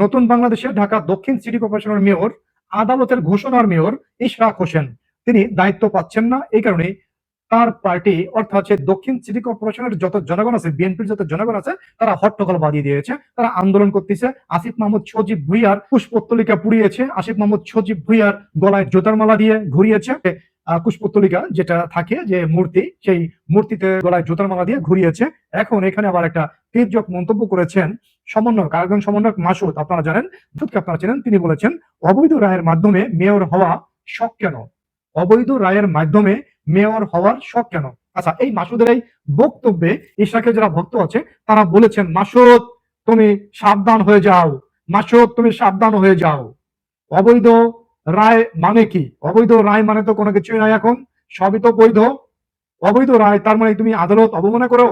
নতুন বাংলাদেশে ঢাকা দক্ষিণ সিটি কর্পোরেশনের মেয়র আদালতের ঘোষণার মেয়র ইশরাক হোসেন। তিনি দায়িত্ব পাচ্ছেন না এই কারণে তার পার্টি অর্থাৎ দক্ষিণ সিটি কর্পোরেশনের যত জনগণ আছে বিএনপির যত জনগণ আছে তারা হট্টগোল বাঁধিয়ে দিয়েছে। তারা আন্দোলন করতেছে। আসিফ মাহমুদ সজীব ভুইয়ার পুষ্পত্তলিকা পুড়িয়েছে। আসিফ মাহমুদ সজীব ভুইয়ার গলায় জোতার মালা দিয়ে ঘুরিয়েছে। আহ, পুষ্পত্তলিকা যেটা থাকে যে মূর্তি সেই মূর্তিতে গলায় জোতার মালা দিয়ে ঘুরিয়েছে। এখন এখানে আবার একটা তীর্যক মন্তব্য করেছেন সমন্বয়ক, আরেকজন সমন্বয়ক মাসুদ, আপনারা জানেন, মাসুদকে আপনারা চেনেন, তিনি বলেছেন, অবৈধ রায়ের মাধ্যমে মেয়র হওয়া শখ কেন? অবৈধ রায়ের মাধ্যমে মেয়র হওয়ার শখ কেন? আচ্ছা এই মাসুদের এই বক্তব্যে ইশাকের যারা ভক্ত আছে, তারা বলেছেন, মাসুদ, তুমি সাবধান হয়ে যাও। মাসুদ, তুমি সাবধান হয়ে যাও। অবৈধ রায় মানে কি? অবৈধ রায় মানে তো কোনো কিছুই নাই এখন, সবই তো বৈধ। অবৈধ রায়, তার মানে তুমি আদালত অবমাননা করো?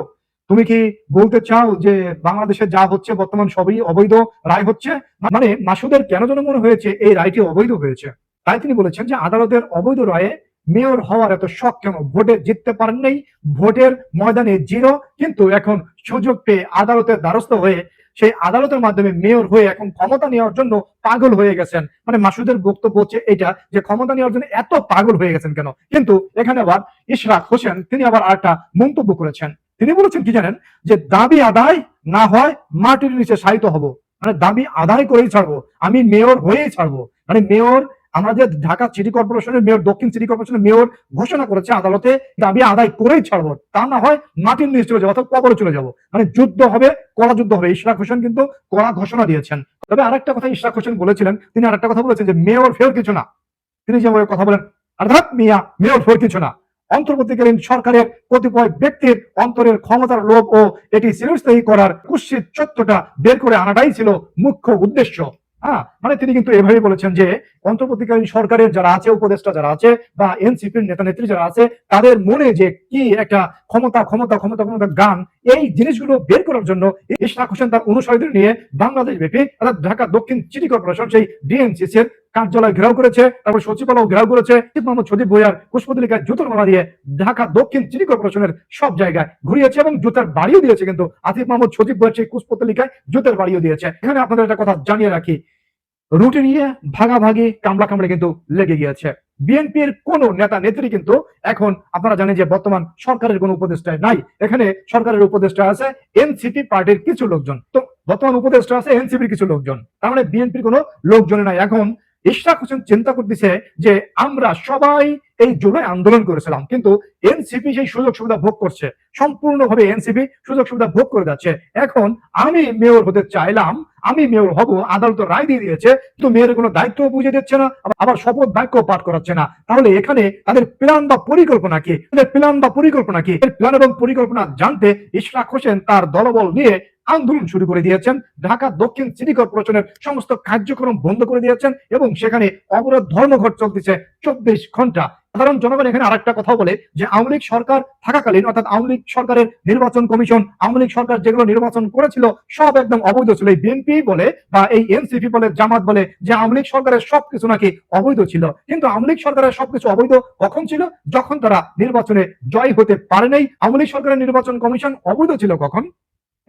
তুমি কি বলতে চাও যে বাংলাদেশে যা হচ্ছে বর্তমান সবই অবৈধ রায় হচ্ছে? মানে মাসুদের কেন যেন মনে হয়েছে এই রায়টি অবৈধ হয়েছে? তাই তিনি বলেছেন যে আদালতের অবৈধ রায়ে মেয়র হওয়ার এত শখ কেন? ভোটে জিততে পারেন নাই, ভোটের ময়দানে জিরো, কিন্তু এখন সুযোগ পেয়ে আদালতের দ্বারস্থ হয়ে সেই আদালতের মাধ্যমে মেয়র হয়ে এখন ক্ষমতা নেওয়ার জন্য পাগল হয়ে গেছেন। মানে মাসুদের বক্তব্য হচ্ছে এটা যে ক্ষমতা নেওয়ার জন্য এত পাগল হয়ে গেছেন কেন? কিন্তু এখানে আবার ইশরাক হোসেন, তিনি আবার আরেকটা মন্তব্য করেছেন। তিনি বলেছেন কি জানেন? যে দাবি আদায় না হয় মাটির নিচে সাহিত্য হব। মানে দাবি আদায় করেই ছাড়বো। আমি মেয়র হয়েই ছাড়বো। মানে মেয়র আমাদের ঢাকা সিটি কর্পোরেশনের মেয়র, দক্ষিণ সিটি কর্পোরেশনের মেয়র ঘোষণা করেছে আদালতে দাবি আদায় করেই ছাড়বো। তা না হয় মাটির নিচে চলে যাব অর্থাৎ কবরে চলে যাব। মানে যুদ্ধ হবে, কড়া যুদ্ধ হবে। ইশরাক হোসেন কিন্তু কড়া ঘোষণা দিয়েছেন। তবে আরেকটা কথা ইশরাক হোসেন বলেছিলেন, তিনি আরেকটা কথা বলেছেন যে মেয়র ফের কিছু না। তিনি যেভাবে কথা বলেন অর্থাৎ মিয়া, মেয়র ফের কিছু না। অন্তর্বর্তীকালীন সরকারের কতিপয় ব্যক্তির অন্তরের ক্ষমতার লোভ ও এটি চিরস্থায়ী করার কুৎসিত চত্বটা বের করে আনাটাই ছিল মুখ্য উদ্দেশ্য। হ্যাঁ মানে তিনি কিন্তু এভাবে বলেছেন যে অন্তর্বর্তীকালীন সরকারের যারা আছে, উপদেষ্টা যারা আছে বা এনসিপির নেতা, নেত্রী যারা আছে, তাদের মনে যে কি একটা ক্ষমতা ক্ষমতা ক্ষমতা ক্ষমতা গান, এই জিনিসগুলো বের করার জন্য ইশরাক হোসেন তার অনুসারীদের নিয়ে বাংলাদেশ ব্যাপী অর্থাৎ ঢাকা দক্ষিণ সিটি কর্পোরেশন, সেই ডিএনসিসি এর কার্যালয় ঘেরাও করেছে, তারপর সচিবালয় ঘেরাও করেছে মোহাম্মদ সজীব ভুইয়ার পুষ্পতলিকায় জুতোর মালা দিয়ে ঢাকা দক্ষিণ সিটি কর্পোরেশনের সব জায়গায় ঘুরিয়েছে এবং জুতার বাড়িও দিয়েছে কিন্তু আসিফ মোহাম্মদ সজীব ভুইয়ার সেই পুষ্পতলিকায় জুতের বাড়িও দিয়েছে। এখানে আপনাদের একটা কথা জানিয়ে রাখি। রুটি নিয়ে ভাগাভাগি, কামড়া কামড়ে কিন্তু লেগে গিয়েছে। বিএনপির কোন নেতা নেত্রী কিন্তু এখন আপনারা জানেন যে বর্তমান সরকারের কোন উপদেষ্টা নাই। এখানে সরকারের উপদেষ্টা আছে এনসিপি পার্টির কিছু লোকজন। তো বর্তমান উপদেষ্টা আছে এনসিপির কিছু লোকজন। তার মানে বিএনপির কোনো লোকজন নাই। এখন ইশরাক হোসেন চিন্তা করতেছে যে আমরা সবাই এই জুলাই আন্দোলন করেছিলাম, কিন্তু এনসিপি সেই সুযোগ সুবিধা ভোগ করছে। সম্পূর্ণভাবে এনসিপি সুযোগ সুবিধা ভোগ করে যাচ্ছে। এখন আমি মেয়র হতে চাইলাম, আমি মেয়র হব, আদালত রায় দিয়ে দিয়েছে, কিন্তু মেয়ের কোনো দায়িত্ব বুঝে দিচ্ছে না, আবার শপথ বাক্য পাঠ করাচ্ছে না। তাহলে এখানে তাদের প্ল্যান বা পরিকল্পনা কি? তাদের প্ল্যান বা পরিকল্পনা কি? প্ল্যান এবং পরিকল্পনা জানতে ইশরাক হোসেন তার দলবল নিয়ে আন্দোলন শুরু করে দিয়েছেন, ঢাকা দক্ষিণ সিটি কর্পোরেশনের সমস্ত কার্যক্রম বন্ধ করে দিয়েছেন এবং সেখানে অবরোধ ধর্মঘট চলতেছে চব্বিশ ঘণ্টা। সাধারণ জনগণ এখানে আরেকটা কথা বলে যে, আওয়ামী লীগ সরকার থাকাকালীন, অর্থাৎ আওয়ামী লীগ সরকারের নির্বাচন কমিশন, আওয়ামী লীগ সরকার যেগুলো নির্বাচন করেছিল, সব একদম অবৈধ ছিল। এই বিএনপি বলে বা এই এনসিপি বলে, জামাত বলে যে, আওয়ামী লীগ সরকারের সবকিছু নাকি অবৈধ ছিল। কিন্তু আওয়ামী লীগ সরকারের সবকিছু অবৈধ কখন ছিল? যখন তারা নির্বাচনে জয় হতে পারে নাই। আওয়ামী লীগ সরকারের নির্বাচন কমিশন অবৈধ ছিল কখন?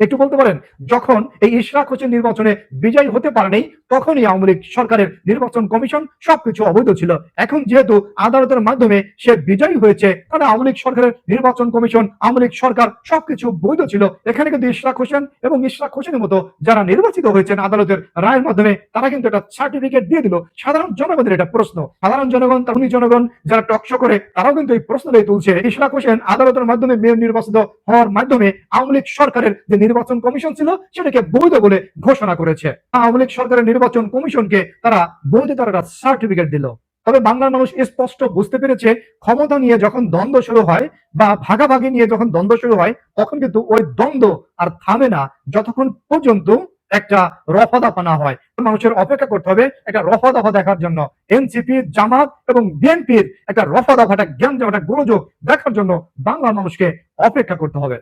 একটু বলতে পারেন, যখন এই ইশরাক হোসেন নির্বাচনে বিজয়ী হতে পারেনি, তখনই আওয়ামী লীগ সরকারের নির্বাচন কমিশন সবকিছু অবৈধ ছিল। এখন যেহেতু আদালতের মাধ্যমে সে বিজয়ী হয়েছে, তাহলে আওয়ামী লীগ সরকারের নির্বাচন কমিশন, আওয়ামী লীগ সরকার সবকিছু বৈধ ছিল। এখানে কিন্তু ইশরাক হোসেন এবং ইশরাক হোসেনের মতো যারা নির্বাচিত হয়েছেন আদালতের রায়ের মাধ্যমে, তারা কিন্তু একটা সার্টিফিকেট দিয়ে দিল। সাধারণ জনগণের এটা প্রশ্ন। সাধারণ জনগণ, তরুণী জনগণ যারা টকশো করে, তারাও কিন্তু এই প্রশ্নটাই তুলছে। ইশরাক হোসেন আদালতের মাধ্যমে মেয়র নির্বাচিত হওয়ার মাধ্যমে আওয়ামী লীগ সরকারের যে নির্বাচন কমিশন ছিল, সেটাকে বৈধ বলে ঘোষণা করেছে। আওয়ামী লীগ সরকারের নির্বাচন কমিশনকে তারা বৈধতার একটা সার্টিফিকেট দিল। তবে বাংলার মানুষ স্পষ্ট বুঝতে পেরেছে, ক্ষমতা নিয়ে যখন দ্বন্দ্ব শুরু হয় বা ভাগাভাগি নিয়ে যখন দ্বন্দ্ব শুরু হয়, তখন কিন্তু ওই দ্বন্দ্ব আর থামে না, যতক্ষণ পর্যন্ত একটা রফা দফা না হয়। মানুষের অপেক্ষা করতে হবে একটা রফা দফা দেখার জন্য। এনসিপি জামাত এবং বিএনপির একটা রফা দফা জ্ঞান একটা গোলযোগ দেখার জন্য বাংলার মানুষকে অপেক্ষা করতে হবে।